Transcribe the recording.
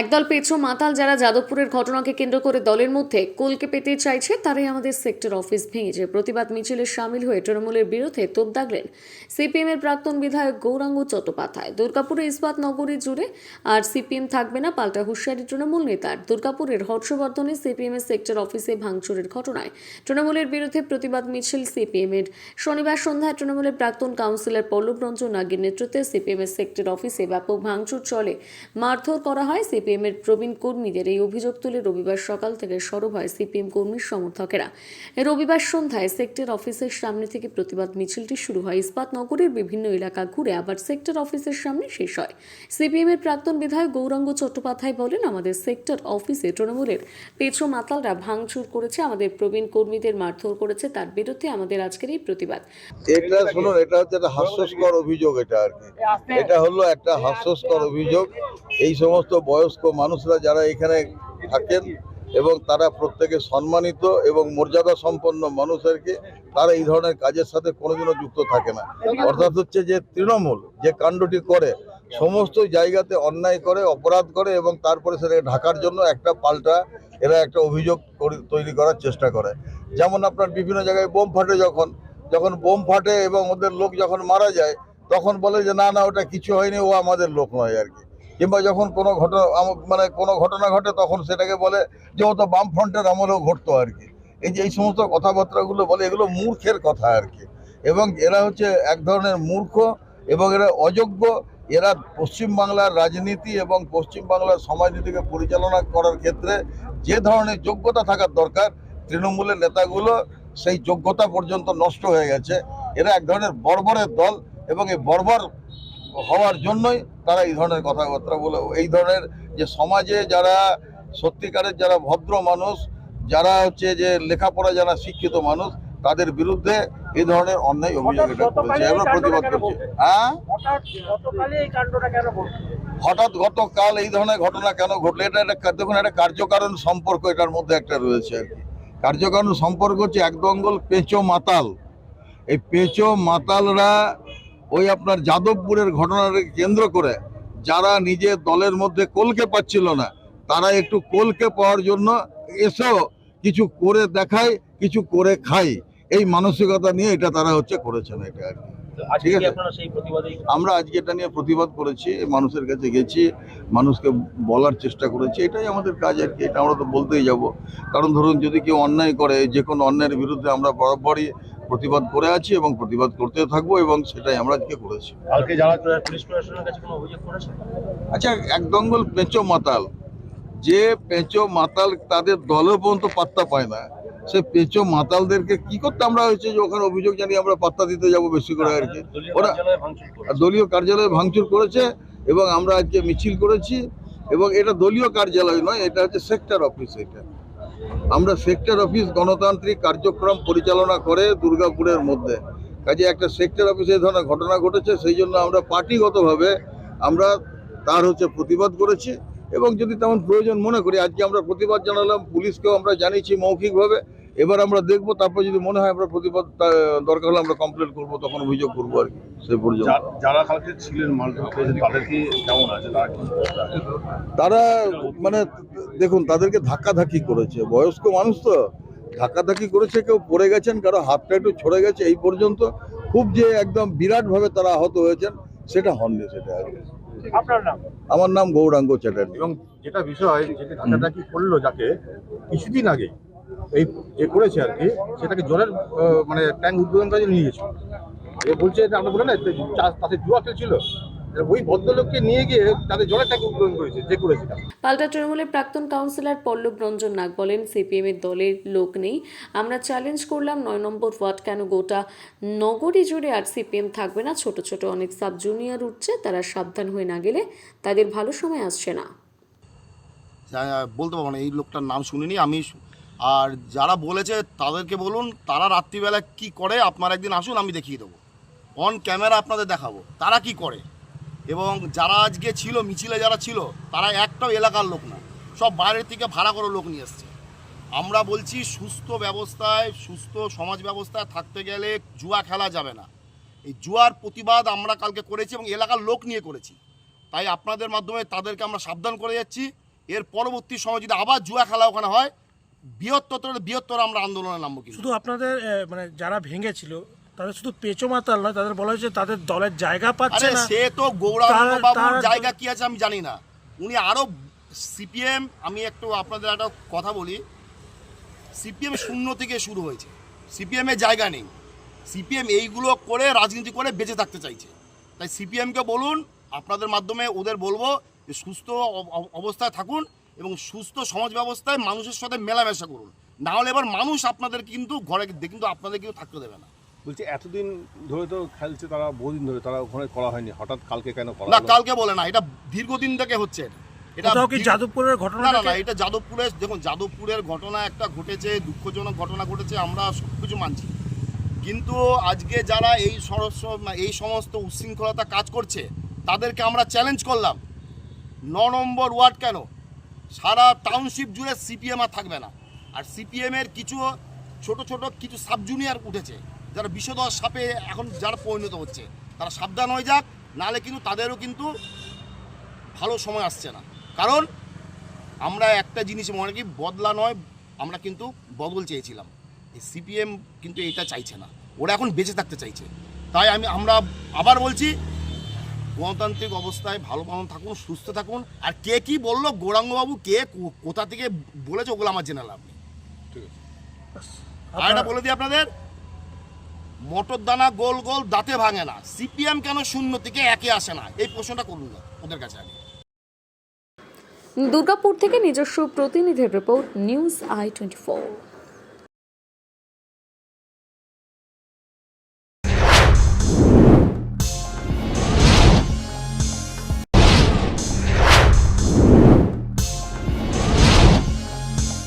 একদল পেছো মাতাল যারা যাদবপুরের ঘটনাকে কেন্দ্র করে দলের মধ্যে কোলকে পেতে চাইছে, তারাই আমাদের সেক্টর অফিস ভেঙেছে প্রতিবাদ মিছিলে সামিল হয়ে তৃণমূলের বিরুদ্ধে তোপ দাগলেন সিপিএম এর প্রাক্তন বিধায়ক গৌরাঙ্গ চট্টোপাধ্যায়। দুর্গাপুরে ইস্পাত নগরী জুড়ে আর সিপিএম থাকবে না পাল্টা হুঁশিয়ারি তৃণমূল নেতার। দুর্গাপুরের হর্ষবর্ধনে সিপিএম এর সেক্টর অফিসে ভাঙচুরের ঘটনায় তৃণমূলের বিরুদ্ধে প্রতিবাদ মিছিল সিপিএম এর শনিবার সন্ধ্যায় তৃণমূলের প্রাক্তন কাউন্সিলর পল্লব রঞ্জন নাগের নেতৃত্বে সিপিএম এর সেক্টর অফিসে ব্যাপক ভাঙচুর চলে। মারধর করা হয় সিপিএম এর প্রবীণ কর্মীদের এই অভিযোগ তুলে রবিবার সকাল থেকে সরব হয় সিপিএম কর্মীর সমর্থকেরা। রবিবার সন্ধ্যায় সেক্টর অফিসের সামনে থেকে প্রতিবাদ মিছিলটি শুরু হয়। ইস্পাত নগরের বিভিন্ন এলাকা ঘুরে আবার সেক্টর অফিসের সামনে শেষ হয়। সিপিএম এর প্রাক্তন বিধায়ক গৌরাঙ্গ চট্টোপাধ্যায় বলেন আমাদের সেক্টর অফিসে তৃণমূলের পেছো মাতালরা ভাঙচুর করেছে আমাদের প্রবীণ কর্মীদের মারধর করেছে তার বিরুদ্ধে আমাদের আজকের এই প্রতিবাদ। এটা শুনুন এটা হচ্ছে একটা হাস্যস্কর অভিযোগ এটা আর কি। এটা হলো একটা হাস্যস্কর অভিযোগ। এই সমস্ত বয়স্ক মানুষরা যারা এখানে থাকেন এবং তারা প্রত্যেকে সম্মানিত এবং মর্যাদা সম্পন্ন মানুষেরকে তারা এই ধরনের কাজের সাথে কোনোদিনও যুক্ত থাকে না। অর্থাৎ হচ্ছে যে তৃণমূল যে কাণ্ডটি করে, সমস্ত জায়গাতে অন্যায় করে, অপরাধ করে এবং তারপরে সেটাকে ঢাকার জন্য একটা পাল্টা এরা একটা অভিযোগ তৈরি করার চেষ্টা করে। যেমন আপনার বিভিন্ন জায়গায় বোম ফাটে যখন যখন বোম ফাটে এবং ওদের লোক যখন মারা যায়, তখন বলে যে, না না, ওটা কিছু হয়নি, ও আমাদের লোক নয় আর কি। কিংবা যখন কোনো ঘটনা মানে কোনো ঘটনা ঘটে তখন সেটাকে বলে যে ও তো বামফ্রন্টের আমলেও ঘটতো আর কি। এই যে এই সমস্ত কথাবার্তাগুলো বলে, এগুলো মূর্খের কথা আর কি। এবং এরা হচ্ছে এক ধরনের মূর্খ এবং এরা অযোগ্য। এরা পশ্চিমবাংলার রাজনীতি এবং পশ্চিমবাংলার সমাজনীতিকে পরিচালনা করার ক্ষেত্রে যে ধরনের যোগ্যতা থাকার দরকার, তৃণমূলের নেতাগুলো সেই যোগ্যতা পর্যন্ত নষ্ট হয়ে গেছে। এরা এক ধরনের বর্বরের দল এবং এই বর্বর হওয়ার জন্যই তারা এই ধরনের কথাবার্তা বলে এই ধরনের যে সমাজে যারা সত্যিকারের যারা ভদ্র মানুষ যারা হচ্ছে যে লেখাপড়া যারা শিক্ষিত মানুষ তাদের বিরুদ্ধে এই ধরনের অন্যায় অভিযোগ এটা করেছে। আমরা প্রতিবাদ করছি। হ্যাঁ? হঠাৎ গতকাল এই ধরনের ঘটনা কেন ঘটলো? এটা একটা দেখুন একটা কার্যকারণ সম্পর্ক এটার মধ্যে একটা রয়েছে আর কি। কার্যকারণ সম্পর্ক হচ্ছে এক দঙ্গল পেঁচো মাতাল। এই পেঁচো মাতালরা ওই আপনার যাদবপুরের ঘটনাকে কেন্দ্র করে যারা নিজের দলের মধ্যে কোলকে পাচ্ছিল না তারা একটু কোলকে পাওয়ার জন্য এসেও কিছু করে দেখায় কিছু করে খায়। এই মানসিকতা নিয়ে এটা তারা হচ্ছে করেছেন এটা আর কি। ঠিক আছে। আমরা আজকে এটা নিয়ে প্রতিবাদ করেছি মানুষের কাছে গেছি মানুষকে বলার চেষ্টা করেছি এটাই আমাদের কাজ আর কি এটা আমরা তো বলতেই যাব। কারণ ধরুন যদি কেউ অন্যায় করে যে কোনো অন্যায়ের বিরুদ্ধে আমরা বরাবরই প্রতিবাদ করে আছি এবং প্রতিবাদ করতে থাকব এবং সেটাই আমরা আজকে করেছি। কালকে যারা পুলিশ প্রশাসনের কাছে কোনো অভিযোগ করেছে? আচ্ছা এক দঙ্গল পেঁচো মাতাল। যে পেঁচো মাতাল তাদের দলেও পর্যন্ত পাত্তা পায় না। সে পেঁচো মাতালদেরকে কি করতে আমরা হয়েছে যে ওখানে অভিযোগ জানিয়ে আমরা পাত্তা দিতে যাব বেশি করে আর কি? ওরা- দলীয় কার্যালয়ে ভাঙচুর করেছে এবং আমরা আজকে মিছিল করেছি এবং এটা দলীয় কার্যালয় নয় এটা হচ্ছে সেক্টর অফিস এটা। আমরা সেক্টর অফিস গণতান্ত্রিক কার্যক্রম পরিচালনা করে দুর্গাপুরের মধ্যে। কাজে একটা সেক্টর অফিসে এই ধরনের ঘটনা ঘটেছে, সেই জন্য আমরা পার্টিগতভাবে আমরা তার হচ্ছে প্রতিবাদ করেছি। এবং যদি তেমন প্রয়োজন মনে করি, আজকে আমরা প্রতিবাদ জানালাম, পুলিশকেও আমরা জানিয়েছি মৌখিকভাবে। এবার আমরা দেখব তারপর যদি মনে হয় আমরা প্রতিবাদ দরকার হলে আমরা কমপ্লেন করব তখন অভিযোগ করব আর কি সেই পর্যন্ত। যারা কালকে ছিলেন তাদের কি কেমন আছে? তারা মানে দেখুন তাদেরকে ধাক্কাধাক্কি করেছে। বয়স্ক মানুষ তো ধাক্কাধাক্কি করেছে কেউ পড়ে গেছেন কারও হাতটা একটু ছড়ে গেছে এই পর্যন্ত খুব যে একদম বিরাটভাবে তারা আহত হয়েছেন সেটা হননি সেটা আর নাম? আমার নাম গৌরাঙ্গ চ্যাটার্জি। এবং যেটা বিষয় যেটা ধাক্কাধাক্কি করল যাকে কিছুদিন আগে এই এ করেছে আর কি সেটাকে জলের মানে ট্যাঙ্ক উদ্বোধন কাজে নিয়ে গেছিল এ বলছে যে আমরা বলে না তাতে জুয়া খেলছিল। ওই ভদ্রলোককে নিয়ে গিয়ে তাদের জলের ট্যাঙ্ক উদ্বোধন করেছে যে করেছে পাল্টা তৃণমূলের প্রাক্তন কাউন্সিলর পল্লব রঞ্জন নাগ বলেন সিপিএম এর দলের লোক নেই। আমরা চ্যালেঞ্জ করলাম নয় নম্বর ওয়ার্ড কেন গোটা নগরী জুড়ে আর সিপিএম থাকবে না? ছোট ছোট অনেক সাব জুনিয়র উঠছে তারা সাবধান হয়ে না গেলে তাদের ভালো সময় আসছে না। বলতে পারব না এই লোকটার নাম শুনিনি। আমি আর যারা বলেছে তাদেরকে বলুন, তারা রাত্রিবেলা কি করে, আপনারা একদিন আসুন, আমি দেখিয়ে দেবো। অন ক্যামেরা আপনাদের দেখাবো, তারা কি করে। এবং যারা আজকে ছিল, মিছিলে যারা ছিল, তারা একটাও এলাকার লোক না, সব বাইরের থেকে ভাড়া করে লোক নিয়ে এসছে। আমরা বলছি, সুস্থ ব্যবস্থায়, সুস্থ সমাজ ব্যবস্থায় থাকতে গেলে জুয়া খেলা যাবে না। এই জুয়ার প্রতিবাদ আমরা কালকে করেছি এবং এলাকার লোক নিয়ে করেছি। তাই আপনাদের মাধ্যমে তাদেরকে আমরা সাবধান করে যাচ্ছি। এর পরবর্তী সময় যদি আবার জুয়া খেলা ওখানে হয় বৃহত্তর বৃহত্তর আমরা আন্দোলনে নামবো কিন্তু। শুধু আপনাদের মানে যারা ভেঙেছিল তাদের শুধু পেঁচো মাতাল নয় তাদের বলা হয়েছে তাদের দলের জায়গা পাচ্ছে না। সে তো গৌরাঙ্গ বাবুর জায়গা কি আছে আমি জানি না। উনি আরও সিপিএম আমি একটু আপনাদের একটা কথা বলি। সিপিএম শূন্য থেকে শুরু হয়েছে। সিপিএম এর জায়গা নেই। সিপিএম এইগুলো করে রাজনীতি করে বেঁচে থাকতে চাইছে। তাই সিপিএমকে বলুন আপনাদের মাধ্যমে ওদের বলব যে সুস্থ অব- অব- অবস্থায় থাকুন। এবং সুস্থ সমাজ ব্যবস্থায় মানুষের সাথে মেলামেশা করুন। না হলে এবার মানুষ আপনাদের কিন্তু ঘরে কিন্তু আপনাদের কিন্তু থাকতে দেবে না। বলছি এতদিন ধরে তো খেলছে তারা বহুদিন ধরে তারা ওখানে করা হয়নি। হঠাৎ কালকে কেন করা না কালকে বলে না এটা দীর্ঘদিন থেকে হচ্ছে। এটা কি যাদবপুরের না না না এটা যাদবপুরের দেখুন যাদবপুরের ঘটনা একটা ঘটেছে দুঃখজনক ঘটনা ঘটেছে আমরা সব কিছু মানছি। কিন্তু আজকে যারা এই সরস্ব এই সমস্ত উচ্ছৃঙ্খলতা কাজ করছে তাদেরকে আমরা চ্যালেঞ্জ করলাম। ন নম্বর ওয়ার্ড কেন? সারা টাউনশিপ জুড়ে সিপিএম আর থাকবে না। আর সিপিএমের কিছু ছোট ছোট কিছু সাব জুনিয়র উঠেছে, যারা বিষধর সাপে এখন যারা পরিণত হচ্ছে, তারা সাবধান হয়ে যাক, নাহলে কিন্তু তাদেরও কিন্তু ভালো সময় আসছে না। কারণ আমরা একটা জিনিস মনে রাখি, বদলা নয়, আমরা কিন্তু বদল চেয়েছিলাম। এই সিপিএম কিন্তু এটা চাইছে না, ওরা এখন বেঁচে থাকতে চাইছে। তাই আমি, আমরা আবার বলছি গণতান্ত্রিক অবস্থায় ভালো মতন থাকুন সুস্থ থাকুন। আর কে কি বলল? গৌরাঙ্গবাবু কে? কো- কোথা থেকে বলেছে? ওগুলো আমার জেনে লাভ নেই। আর একটা বলে দিই আপনাদের। মটর দানা গোল গোল দাঁতে ভাঙে না। সিপিএম কেন শূন্য থেকে একে আসে না? এই প্রশ্নটা করুন না ওদের কাছে আগে। দুর্গাপুর থেকে নিজস্ব প্রতিনিধির report news I twenty four